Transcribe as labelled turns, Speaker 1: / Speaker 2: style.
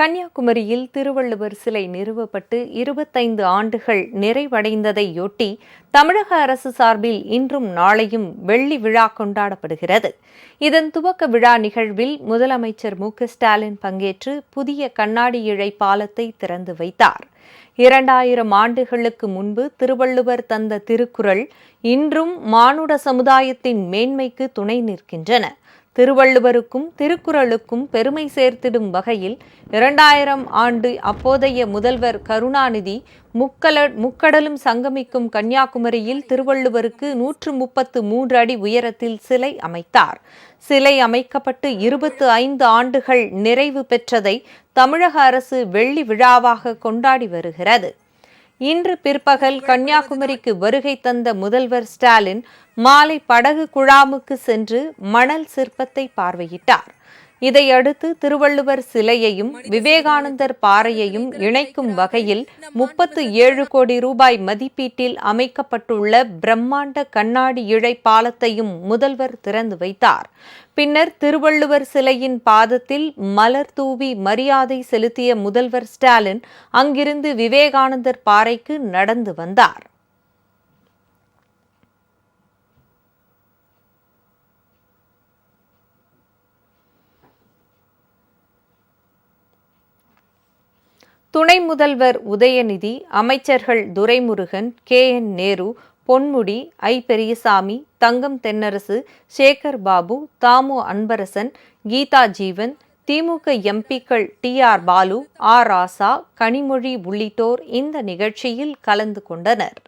Speaker 1: கன்னியாகுமரியில் திருவள்ளுவர் சிலை நிறுவப்பட்டு இருபத்தைந்து ஆண்டுகள் நிறைவடைந்ததையொட்டி தமிழக அரசு சார்பில் இன்றும் நாளையும் வெள்ளி விழா கொண்டாடப்படுகிறது. இதன் துவக்க விழா நிகழ்வில் முதலமைச்சர் மு ஸ்டாலின் பங்கேற்று புதிய கண்ணாடி இழை பாலத்தை திறந்து வைத்தார். இரண்டாயிரம் ஆண்டுகளுக்கு முன்பு திருவள்ளுவர் தந்த திருக்குறள் இன்றும் மானுட சமுதாயத்தின் மேன்மைக்கு துணை நிற்கின்றன. திருவள்ளுவருக்கும் திருக்குறளுக்கும் பெருமை சேர்த்திடும் வகையில் இரண்டாயிரம் ஆண்டு அப்போதைய முதல்வர் கருணாநிதி முக்கல முக்கடலும் சங்கமிக்கும் கன்னியாகுமரியில் திருவள்ளுவருக்கு நூற்று முப்பத்து மூன்று அடி உயரத்தில் சிலை அமைத்தார். சிலை அமைக்கப்பட்டு இருபத்து ஐந்து ஆண்டுகள் நிறைவு பெற்றதை தமிழக அரசு வெள்ளி விழாவாக கொண்டாடி வருகிறது. இன்று பிற்பகல் கன்னியாகுமரிக்கு வருகை தந்த முதல்வர் ஸ்டாலின் மாலை படகு குழாமுக்கு சென்று மணல் சிற்பத்தை பார்வையிட்டார். இதையடுத்து திருவள்ளுவர் சிலையையும் விவேகானந்தர் பாறையையும் இணைக்கும் வகையில் முப்பத்து ஏழு கோடி ரூபாய் மதிப்பீட்டில் அமைக்கப்பட்டுள்ள பிரம்மாண்ட கண்ணாடி இழை பாலத்தையும் முதல்வர் திறந்து வைத்தார். பின்னர் திருவள்ளுவர் சிலையின் பாதத்தில் மலர் தூவி மரியாதை செலுத்திய முதல்வர் ஸ்டாலின் அங்கிருந்து விவேகானந்தர் பாறைக்கு நடந்து வந்தார். துணை முதல்வர் உதயநிதி அமைச்சர்கள் Duraimurugan K. N. Nehru Ponmudi I. Periyasamy Thangam Thennarasu Sekar Babu Thamo Anbarasan Geetha Jeevan DMK எம்பிக்கள் T. R. Baalu R. Raja Kanimozhi உள்ளிட்டோர் இந்த நிகழ்ச்சியில் கலந்து கொண்டனர்.